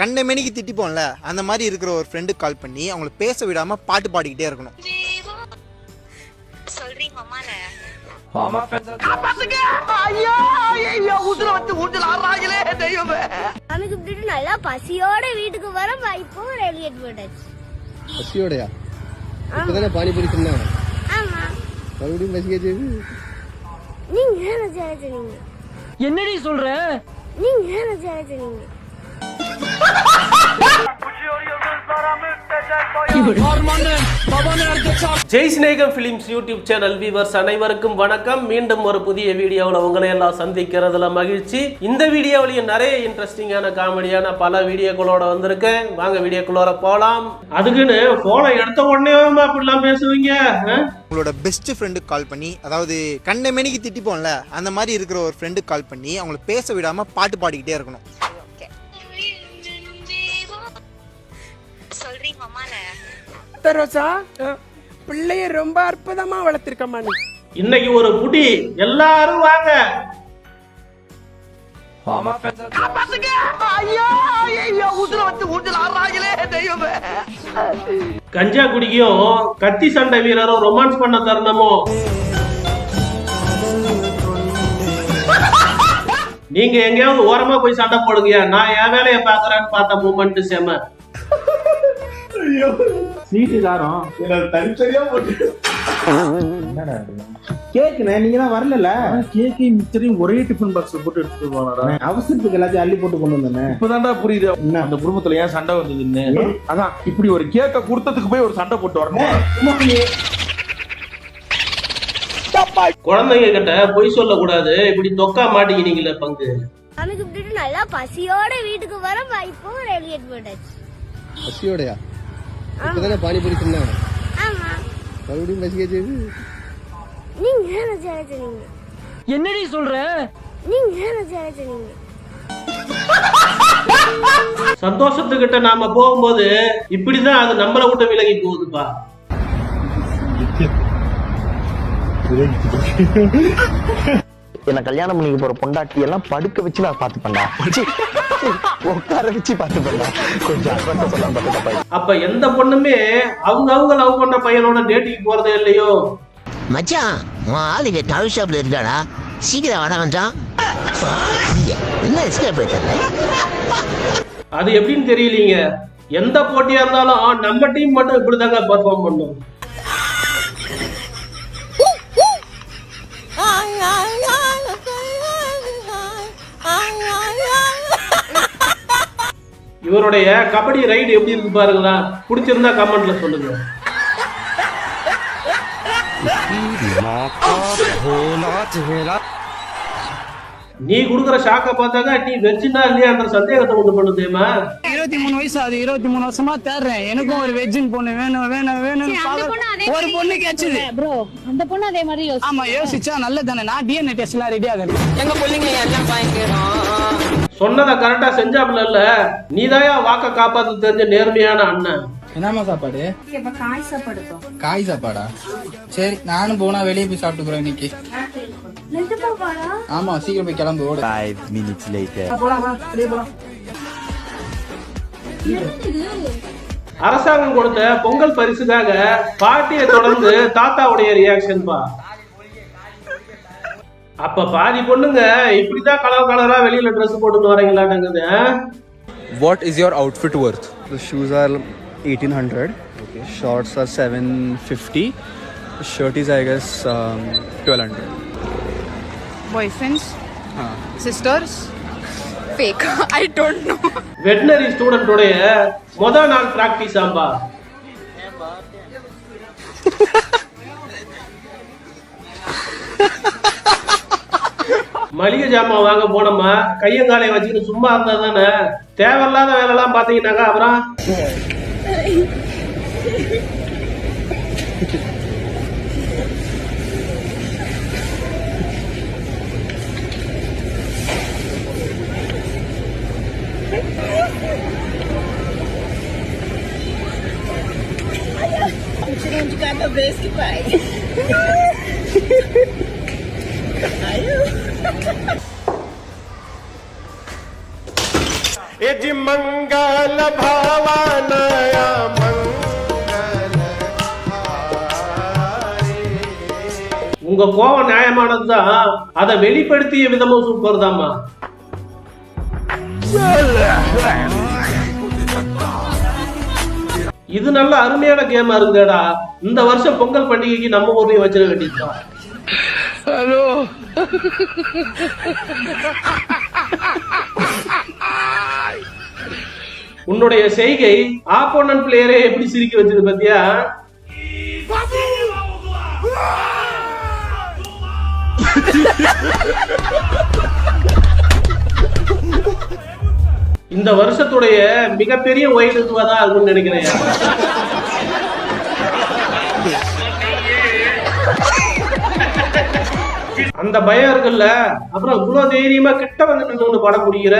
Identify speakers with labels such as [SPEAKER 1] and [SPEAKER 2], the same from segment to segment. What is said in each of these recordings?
[SPEAKER 1] கண்ட மணிக்கு திட்டிப்போம்ல அந்த மாதிரி இருக்கிற ஒரு ஃப்ரெண்டுக்கு கால் பண்ணி அவங்கள பேச விடாம பாட்டு பாடிக்கிட்டே இருக்கணும்.
[SPEAKER 2] அவனுக்கு இப்படிட்டு நல்லா பசியோட வீட்டுக்கு வர இப்போ ரெடியேட் போட்டாச்சு.
[SPEAKER 3] பசியோடையா? இப்பதானே பானிபூரி தின்னாங்க?
[SPEAKER 2] ஆமா.
[SPEAKER 3] மறுபடியும் பசிக்காச்சு
[SPEAKER 2] நீங்க என்ன செய்ய
[SPEAKER 4] என்னடி சொல்ற?
[SPEAKER 2] நீங்க
[SPEAKER 5] ஜெய் சிநேகம் ஃபிலிம்ஸ் யூடியூப் சேனல் வியூவர்ஸ் அனைவருக்கும் வணக்கம். மீண்டும் ஒரு புதிய வீடியோவில் உங்களை எல்லாம் சந்திக்கிறதுல மகிழ்ச்சி. இந்த வீடியோவிலையும் நிறைய இன்ட்ரெஸ்டிங்கான காமெடியான பல வீடியோக்களோட வந்திருக்கேன். வாங்க வீடியோக்குள்ளோட போலாம். அதுக்குன்னு போன எடுத்த உடனே அப்படிலாம் பேசுவீங்க?
[SPEAKER 1] உங்களோட பெஸ்ட் ஃப்ரெண்டுக்கு கால் பண்ணி அதாவது கண்ணை மணிக்கு திட்டிப்போம்ல அந்த மாதிரி இருக்கிற ஒரு ஃப்ரெண்டுக்கு கால் பண்ணி அவங்கள பேச விடாம பாட்டு பாடிக்கிட்டே இருக்கணும்.
[SPEAKER 6] ரோசா? பிள்ளைய ரொம்ப அற்புதமா வளர்த்திருக்கம்மா நீ
[SPEAKER 5] இன்னைக்கு ஒரு புடி எல்லாரும் வாங்க. கஞ்சா குடிக்கும் கத்தி சண்டை வீரரும் ரொமான்ஸ் பண்ண தருணமும் நீங்க எங்கேயாவது ஓரமா போய் சண்டை போடுங்க. நான் என் வேலையை பாக்குறேன்னு பார்த்த மூமெண்ட் செம.
[SPEAKER 7] கேக்குண்ணே நீங்க தான் வரல
[SPEAKER 8] கேக்கையும் மிச்சரையும் ஒரே டிஃபன் பாக்ஸ்ல போட்டு எடுத்துட்டு போனாரா
[SPEAKER 7] அவசரத்துக்கு எல்லாத்தையும் அள்ளி போட்டு கொண்டு வந்தேன்
[SPEAKER 8] இப்பதான்டா புரியுது. அந்த குடும்பத்துல ஏன் சண்டை வந்ததுன்னு அதான் இப்படி ஒரு கேக்க கொடுத்ததுக்கு போய் ஒரு சண்டை போட்டு வரணும்.
[SPEAKER 5] குழந்தைங்க கிட்ட பொய் சொல்லக்கூடாது. இப்படி தொக்கா மாட்டிக்கினீங்களே பங்கு.
[SPEAKER 2] அவனுக்கு இப்படிட்டு நல்லா பசியோட வீட்டுக்கு வர இப்போ ரெடியேட் போட்டாச்சு.
[SPEAKER 3] பசியோடையா? இப்பதானே பானிபூரி தின்னாங்க
[SPEAKER 2] ஆமா.
[SPEAKER 3] மறுபடியும்
[SPEAKER 2] என்ன செய்ய நீங்க
[SPEAKER 4] என்னடி சொல்ற?
[SPEAKER 2] நீங்க
[SPEAKER 5] சந்தோஷத்துக்கிட்ட நாம போகும்போது இப்படிதான் அது நம்மளை விட்டு விலகி போகுதுப்பா.
[SPEAKER 9] என்ன கல்யாணம் பண்ணிக்க போற பொண்டாட்டி எல்லாம் படுக்க வச்சு நான் பாத்துப்பேன்டா ச்சீ, உட்கார வச்சு பாத்துப்பேன்டா கொஞ்சம் அட்வான்ஸா சொல்லாம பாத்துப்பா
[SPEAKER 5] அப்ப எந்த பொண்ணுமே அவங்க அவங்க லவ் பண்ண பையனோட டேட்டிங் போறதே இல்லையோ?
[SPEAKER 9] மச்சான் உன் ஆள் இங்க டவர் ஷாப்ல இருக்காடா. சீக்கிரம் வர மச்சான். என்ன எஸ்கேப்
[SPEAKER 5] அது? எப்படின்னு தெரியலீங்க. எந்த போட்டியா இருந்தாலும் நம்ம டீம் மட்டும் இப்படிதாங்க பெர்ஃபார்ம் பண்ணும். இவருடைய கபடி ரைடு எப்படி இருக்கு பாருங்களா? பிடிச்சிருந்தா கமெண்ட்ல சொல்லுங்க. நீ குடுக்குற ஷாக்க பார்த்தாக்கா நீ வெஜ்ஜினா இல்லையான்ற சந்தேகத்தை உண்டு பண்ணுதேமா
[SPEAKER 6] இருபத்தி மூணு வயசு அது இருபத்தி மூணு வருஷமா தேடுறேன். எனக்கும் ஒரு வெஜ்ஜின் பொண்ணு வேணும் வேணும் வேணும் ஒரு பொண்ணு கிடைச்சது
[SPEAKER 10] ப்ரோ அந்த பொண்ணு அதே மாதிரி யோசி
[SPEAKER 6] ஆமா யோசிச்சா நல்லது தானே நான் டிஎன்ஏ டெஸ்ட் எல்லாம் ரெடி ஆகுது எங்க பிள்ளைங்க எல்லாம் வாங்கிக்கிறோம்
[SPEAKER 5] சொன்னதை கரெக்டா செஞ்சாப்புல இல்ல நீதாயா வாக்க காப்பாத்த தெரிஞ்ச நேர்மையான அண்ணன்.
[SPEAKER 6] என்னமா சாப்பாடு? காய் சாப்பாடா சரி நானும் போனா வெளியே போய் சாப்பிட்டுக்கிறேன் இன்னைக்கு. ஆமா சீக்கிரம் போய் கிளம்பு ஓடு.
[SPEAKER 5] அரசாங்கம் கொடுத்த பொங்கல் பரிசுக்காக பாட்டியை தொடர்ந்து தாத்தாவுடைய ரியாக்ஷன் பா. அப்ப பாதி பொண்ணுங்க இப்படிதான் கலர் கலரா வெளியில ட்ரெஸ் போட்டுட்டு வரீங்களாட்டங்குது ஆ?
[SPEAKER 11] What is your outfit worth?
[SPEAKER 3] The shoes are 1800. Okay. Shorts are 750. The shirt is I guess um, 1200.
[SPEAKER 10] Boyfriends sisters fake I don't know
[SPEAKER 5] veterinary ஸ்டூடெண்டோடைய முத நாள் பிராக்டிஸ் ஆம்பா மளிகை ஜாமான் வாங்க போனோமா? கையங்காலையை வச்சுக்கிட்டு சும்மா இருந்தா தானே தேவையில்லாத வேலைலாம் பாத்தீங்கன்னாக்கா அப்புறம்? यजि मंगल भावनया உங்க கோவம் நியாயமானது தான் அதை வெளிப்படுத்திய விதமும் சூப்பர் தாம்மா இது நல்ல அருமையான கேமா இருந்தேடா இந்த வருஷம் பொங்கல் பண்டிகைக்கு நம்ம ஊர்லயே வச்சிருக்க வேண்டியதுதான் உன்னுடைய செய்கை ஆப்போனன்ட் பிளேயரே எப்படி சிரிக்க வச்சது பத்தியா? இந்த வருஷத்துடைய மிகப்பெரிய ஒயில் இதுவா தான் இருக்கும்னு நினைக்கிறேன். அந்த பயம் இருக்குல்ல அப்புறம் இவ்வளவு தைரியமா கிட்ட வந்து நின்று படம் முடிக்கிற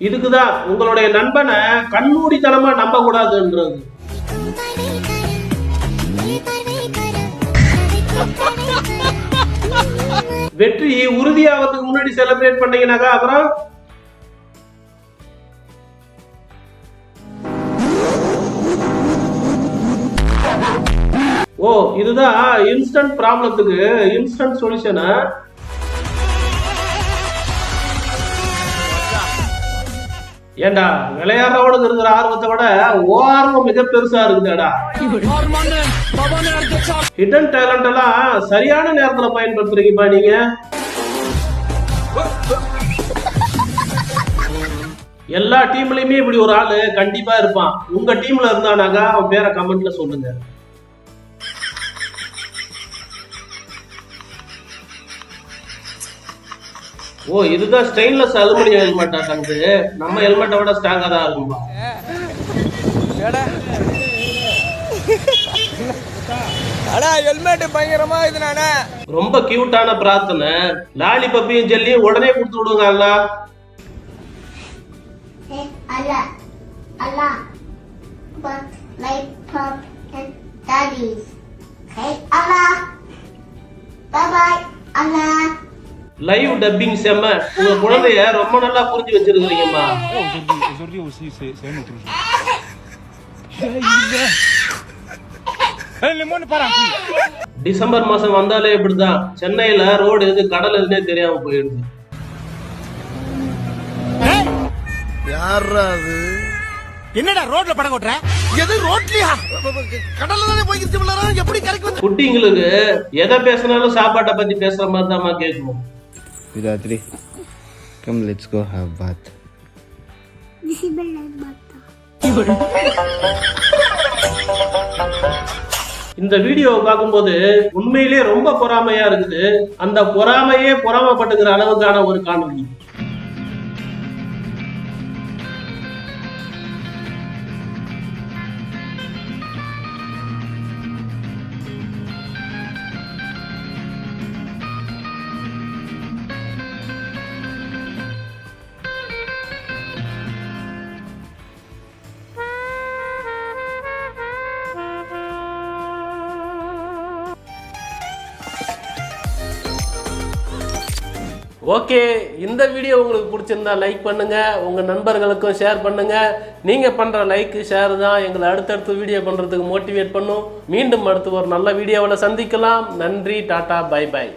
[SPEAKER 5] இதுக்குதான் உங்களுடைய நண்பனை கண்மூடித்தனமா நம்ப கூடாதுன்றது வெற்றி உறுதியாகிறதுக்கு முன்னாடி செலிப்ரேட் பண்ணீங்கன்னாக்கா அப்புறம் ஓ இதுதான் இன்ஸ்டன்ட் ப்ராப்ளத்துக்கு இன்ஸ்டன்ட் சொல்யூஷனு ஏண்டா விளையாடுறவனுக்கு இருக்கிற ஆர்வத்தை விட ஓ ஆர்வம் மிக பெருசா இருக்குதாடா. ஹிடன் டேலண்ட் எல்லாம் சரியான நேரத்துல பயன்படுத்துறீங்கப்பா நீங்க. எல்லா டீம்லயுமே இப்படி ஒரு ஆளு கண்டிப்பா இருப்பான். உங்க டீம்ல இருந்தானாக்கா அவன் பேரை கமெண்ட்ல சொல்லுங்க. ஓ இதுதான் ஸ்டெயின்லெஸ் அலுமினியம் ஹெல்மெட்டா தந்து நம்ம ஹெல்மெட்டை விட ஸ்ட்ராங்கா தான் இருக்கும்பா. ரொம்ப கியூட்டான பிரார்த்தனை லாலி பப்பியும் ஜெல்லியும் உடனே கொடுத்து விடுங்க அல்லா
[SPEAKER 2] Allah, Allah, but like pop and daddies.
[SPEAKER 5] Live dubbing செம்ம. உங்க குழந்தைய ரொம்ப நல்லா புரிஞ்சு வச்சிருக்கீங்கம்மா டிசம்பர் மாசம் வந்தாலே இப்படிதான். சென்னையில ரோடு எது கடல் எதுனே தெரியாம போயிடுது.
[SPEAKER 1] என்னடா ரோட்ல படம் ஓட்டுற? எது ரோட்லயா? கடல்ல தானே போய் எப்படி கரைக்கு
[SPEAKER 5] குட்டிங்களுக்கு எதை பேசினாலும் சாப்பாட்டை பத்தி பேசுற மாதிரி தான் கேட்கும்.
[SPEAKER 3] Vidatri, come let's go have bath.
[SPEAKER 5] இந்த வீடியோவை பார்க்கும்போது உண்மையிலேயே ரொம்ப பொறாமையா இருக்குது அந்த பொறாமையே பொறாமப்பட்டுக்கிற அளவுக்கான ஒரு காணொலி ஓகே இந்த வீடியோ உங்களுக்கு பிடிச்சிருந்தா லைக் பண்ணுங்கள் உங்கள் நண்பர்களுக்கும் ஷேர் பண்ணுங்கள் நீங்கள் பண்ணுற லைக்கு ஷேர் தான் எங்களை அடுத்தடுத்து வீடியோ பண்ணுறதுக்கு மோட்டிவேட் பண்ணும். மீண்டும் அடுத்து ஒரு நல்ல வீடியோவில் சந்திக்கலாம். நன்றி டாட்டா பை பை